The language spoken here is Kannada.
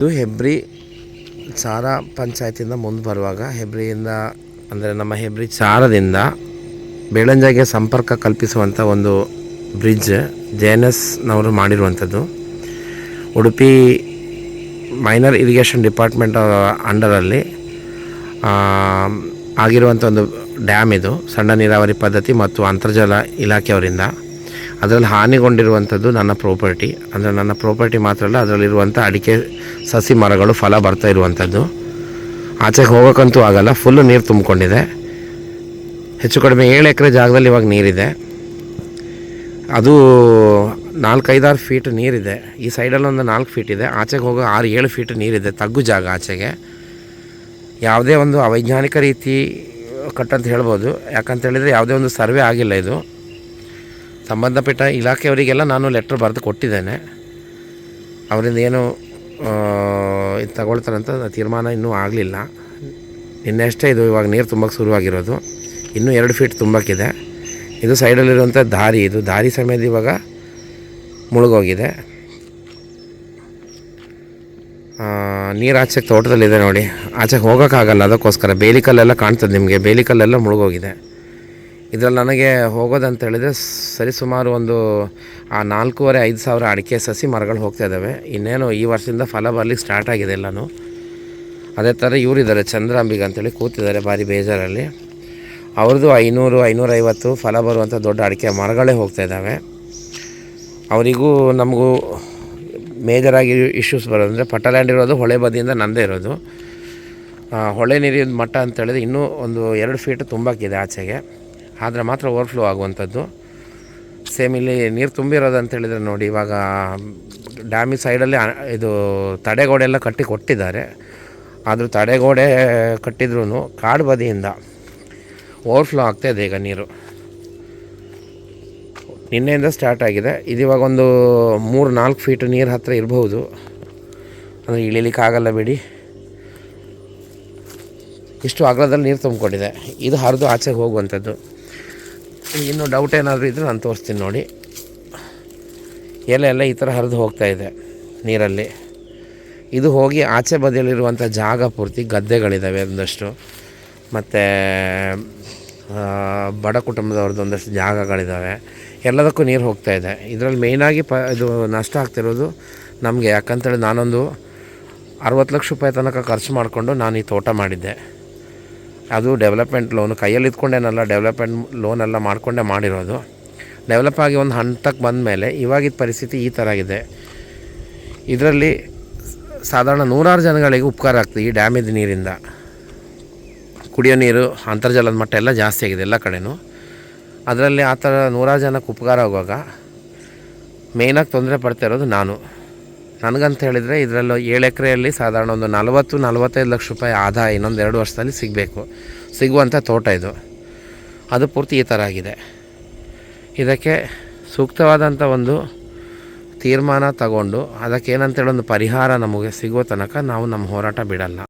ಇದು ಹೆಬ್ರಿ ಸಾರಾ ಪಂಚಾಯತಿಂದ ಮುಂದೆ ಬರುವಾಗ, ಹೆಬ್ರಿಯಿಂದ ಅಂದರೆ ನಮ್ಮ ಹೆಬ್ರಿ ಸಾರದಿಂದ ಬೆಳಂಜಾಗೆ ಸಂಪರ್ಕ ಕಲ್ಪಿಸುವಂಥ ಒಂದು ಬ್ರಿಡ್ಜ್ ಜೆ ಎನ್ ಎಸ್ನವರು ಮಾಡಿರುವಂಥದ್ದು. ಉಡುಪಿ ಮೈನರ್ ಇರಿಗೇಷನ್ ಡಿಪಾರ್ಟ್ಮೆಂಟ್ ಅಂಡರಲ್ಲಿ ಆಗಿರುವಂಥ ಒಂದು ಡ್ಯಾಮ್ ಇದು, ಸಣ್ಣ ನೀರಾವರಿ ಪದ್ಧತಿ ಮತ್ತು ಅಂತರ್ಜಲ ಇಲಾಖೆಯವರಿಂದ. ಅದರಲ್ಲಿ ಹಾನಿಗೊಂಡಿರುವಂಥದ್ದು ನನ್ನ ಪ್ರಾಪರ್ಟಿ ಅಂದರೆ ನನ್ನ ಪ್ರಾಪರ್ಟಿ ಮಾತ್ರ ಅಲ್ಲ ಅದರಲ್ಲಿರುವಂಥ ಅಡಿಕೆ, ಸಸಿ ಮರಗಳು, ಫಲ ಬರ್ತಾ ಇರುವಂಥದ್ದು. ಆಚೆಗೆ ಹೋಗೋಕ್ಕಂತೂ ಆಗಲ್ಲ ಫುಲ್ಲು ನೀರು ತುಂಬಿಕೊಂಡಿದೆ. ಹೆಚ್ಚು ಕಡಿಮೆ ಏಳು ಎಕರೆ ಜಾಗದಲ್ಲಿ ಇವಾಗ ನೀರಿದೆ. ಅದು ನಾಲ್ಕೈದಾರು ಫೀಟ್ ನೀರಿದೆ. ಈ ಸೈಡಲ್ಲಿ ಒಂದು ನಾಲ್ಕು ಫೀಟ್ ಇದೆ. ಆಚೆಗೆ ಹೋಗೋ ಆರು, ಏಳು ಫೀಟ್ ನೀರಿದೆ, ತಗ್ಗು ಜಾಗ ಆಚೆಗೆ. ಯಾವುದೇ ಒಂದು ಅವೈಜ್ಞಾನಿಕ ರೀತಿ ಕಟ್ಟಂತ ಹೇಳ್ಬೋದು. ಯಾಕಂತ ಹೇಳಿದರೆ ಯಾವುದೇ ಒಂದು ಸರ್ವೆ ಆಗಿಲ್ಲ ಇದು. ಸಂಬಂಧಪಟ್ಟ ಇಲಾಖೆಯವರಿಗೆಲ್ಲ ನಾನು ಲೆಟ್ರ್ ಬರೆದು ಕೊಟ್ಟಿದ್ದೇನೆ. ಅವರಿಂದ ಏನು ಇದು ತಗೊಳ್ತಾರಂತ ತೀರ್ಮಾನ ಇನ್ನೂ ಆಗಲಿಲ್ಲ. ನಿನ್ನೆಷ್ಟೇ ಇದು ಇವಾಗ ನೀರು ತುಂಬಕ್ಕೆ ಶುರುವಾಗಿರೋದು. ಇನ್ನೂ ಎರಡು ಫೀಟ್ ತುಂಬಕ್ಕಿದೆ. ಇದು ಸೈಡಲ್ಲಿರುವಂಥ ದಾರಿ ಇದು. ದಾರಿ ಸಮೇತ ಇವಾಗ ಮುಳುಗೋಗಿದೆ. ನೀರು ಆಚೆಗೆ ತೋಟದಲ್ಲಿದೆ ನೋಡಿ. ಆಚೆಗೆ ಹೋಗೋಕ್ಕಾಗಲ್ಲ ಅದಕ್ಕೋಸ್ಕರ. ಬೇಲಿಕಲ್ಲೆಲ್ಲ ಕಾಣ್ತದೆ ನಿಮಗೆ. ಬೇಲಿಕಲ್ಲೆಲ್ಲ ಮುಳುಗೋಗಿದೆ. ಇದರಲ್ಲಿ ನನಗೆ ಹೋಗೋದಂತ ಹೇಳಿದರೆ ಸರಿ ಸುಮಾರು ಒಂದು, ಆ ನಾಲ್ಕೂವರೆ, ಐದು ಸಾವಿರ ಅಡಿಕೆ ಸಸಿ ಮರಗಳು ಹೋಗ್ತಾ ಇದ್ದಾವೆ. ಇನ್ನೇನು ಈ ವರ್ಷದಿಂದ ಫಲ ಬರಲಿಕ್ಕೆ ಸ್ಟಾರ್ಟ್ ಆಗಿದೆ ಎಲ್ಲನೂ. ಅದೇ ಥರ ಇವರಿದ್ದಾರೆ, ಚಂದ್ರಾಂಬಿಗ ಅಂತೇಳಿ ಕೂತಿದ್ದಾರೆ ಭಾರಿ ಬೇಜಾರಲ್ಲಿ. ಅವ್ರದ್ದು ಐನೂರು, ಐನೂರೈವತ್ತು ಫಲ ಬರುವಂಥ ದೊಡ್ಡ ಅಡಿಕೆ ಮರಗಳೇ ಹೋಗ್ತಾ ಇದ್ದಾವೆ. ಅವರಿಗೂ ನಮಗೂ ಮೇಜರಾಗಿ ಇಶ್ಯೂಸ್ ಬರೋದಂದರೆ ಪಟ್ಟಲ್ಯಾಂಡ್ ಇರೋದು, ಹೊಳೆ ಬದಿಯಿಂದ ನಂದೇ ಇರೋದು. ಹೊಳೆ ನೀರಿನ ಮಟ್ಟ ಅಂತೇಳಿದ್ರೆ ಇನ್ನೂ ಒಂದು ಎರಡು ಫೀಟ್ ತುಂಬಕ್ಕಿದೆ ಆಚೆಗೆ. ಆದರೆ ಮಾತ್ರ ಓವರ್ಫ್ಲೋ ಆಗುವಂಥದ್ದು. ಸೇಮ್ ಇಲ್ಲಿ ನೀರು ತುಂಬಿರೋದು ಅಂತ ಹೇಳಿದರೆ ನೋಡಿ, ಇವಾಗ ಡ್ಯಾಮಿ ಸೈಡಲ್ಲಿ ಇದು ತಡೆಗೋಡೆ ಎಲ್ಲ ಕಟ್ಟಿ ಕೊಟ್ಟಿದ್ದಾರೆ. ಆದರೂ ತಡೆಗೋಡೆ ಕಟ್ಟಿದ್ರೂ ಕಾಡು ಬದಿಯಿಂದ ಓವರ್ಫ್ಲೋ ಆಗ್ತಾಯಿದೆ ಈಗ ನೀರು. ನಿನ್ನೆಯಿಂದ ಸ್ಟಾರ್ಟ್ ಆಗಿದೆ. ಇದಿವಾಗ ಒಂದು ಮೂರು ನಾಲ್ಕು ಫೀಟ್ ನೀರು ಹತ್ತಿರ ಇರಬಹುದು. ಅಂದರೆ ಇಳಿಲಿಕ್ಕೆ ಆಗಲ್ಲ ಬಿಡಿ. ಇಷ್ಟು ಅಗಲದಲ್ಲಿ ನೀರು ತುಂಬಿಕೊಂಡಿದೆ. ಇದು ಹರಿದು ಆಚೆಗೆ ಹೋಗುವಂಥದ್ದು. ಇನ್ನೂ ಡೌಟ್ ಏನಾದರೂ ಇದ್ದರೆ ನಾನು ತೋರಿಸ್ತೀನಿ ನೋಡಿ. ಎಲೆ ಎಲ್ಲ ಈ ಥರ ಹರಿದು ಹೋಗ್ತಾ ಇದೆ ನೀರಲ್ಲಿ. ಇದು ಹೋಗಿ ಆಚೆ ಬದಿಯಲ್ಲಿರುವಂಥ ಜಾಗ ಪೂರ್ತಿ ಗದ್ದೆಗಳಿದ್ದಾವೆ ಒಂದಷ್ಟು. ಮತ್ತು ಬಡ ಕುಟುಂಬದವ್ರದ್ದು ಒಂದಷ್ಟು ಜಾಗಗಳಿದ್ದಾವೆ ಎಲ್ಲದಕ್ಕೂ ನೀರು ಹೋಗ್ತಾ ಇದೆ. ಇದರಲ್ಲಿ ಮೇಯ್ನಾಗಿ ಪ, ಇದು ನಷ್ಟ ಆಗ್ತಿರೋದು ನಮಗೆ. ಯಾಕಂತೇಳಿ ನಾನೊಂದು ಅರವತ್ತು ಲಕ್ಷ ರೂಪಾಯಿ ತನಕ ಖರ್ಚು ಮಾಡಿಕೊಂಡು ನಾನು ಈ ತೋಟ ಮಾಡಿದ್ದೆ. ಅದು ಡೆವಲಪ್ಮೆಂಟ್ ಲೋನು ಕೈಯಲ್ಲಿ ಇದ್ಕೊಂಡೇನಲ್ಲ ಡೆವಲಪ್ಮೆಂಟ್ ಲೋನ್ ಎಲ್ಲ ಮಾಡಿಕೊಂಡೇ ಮಾಡಿರೋದು. ಡೆವಲಪ್ ಆಗಿ ಒಂದು ಹಂತಕ್ಕೆ ಬಂದ ಮೇಲೆ ಇವಾಗಿದ್ದ ಪರಿಸ್ಥಿತಿ ಈ ಥರ ಆಗಿದೆ. ಇದರಲ್ಲಿ ಸಾಧಾರಣ ನೂರಾರು ಜನಗಳಿಗೆ ಉಪಕಾರ ಆಗ್ತದೆ ಈ ಡ್ಯಾಮೇಜ್ ನೀರಿಂದ. ಕುಡಿಯೋ ನೀರು, ಅಂತರ್ಜಲದ ಮಟ್ಟ ಎಲ್ಲ ಜಾಸ್ತಿ ಆಗಿದೆ ಎಲ್ಲ ಕಡೆಯೂ ಅದರಲ್ಲಿ ಆ ಥರ ನೂರಾರು ಜನಕ್ಕೆ ಉಪಕಾರ ಆಗುವಾಗ ಮೇಯ್ನಾಗಿ ತೊಂದರೆ ಪಡ್ತಾ ಇರೋದು ನಾನು. ನನಗಂತ ಹೇಳಿದರೆ ಇದರಲ್ಲೂ ಏಳು ಎಕರೆಯಲ್ಲಿ ಸಾಧಾರಣ ಒಂದು ನಲವತ್ತು, ನಲವತ್ತೈದು ಲಕ್ಷ ರೂಪಾಯಿ ಆದಾಯ ಇನ್ನೊಂದು ಎರಡು ವರ್ಷದಲ್ಲಿ ಸಿಗಬೇಕು. ಸಿಗುವಂಥ ತೋಟ ಇದು. ಅದು ಪೂರ್ತಿ ಈ ಥರ ಆಗಿದೆ. ಇದಕ್ಕೆ ಸೂಕ್ತವಾದಂಥ ಒಂದು ತೀರ್ಮಾನ ತಗೊಂಡು ಅದಕ್ಕೇನಂತೇಳಿ ಒಂದು ಪರಿಹಾರ ನಮಗೆ ಸಿಗೋ ತನಕ ನಾವು ನಮ್ಮ ಹೋರಾಟ ಬಿಡಲ್ಲ.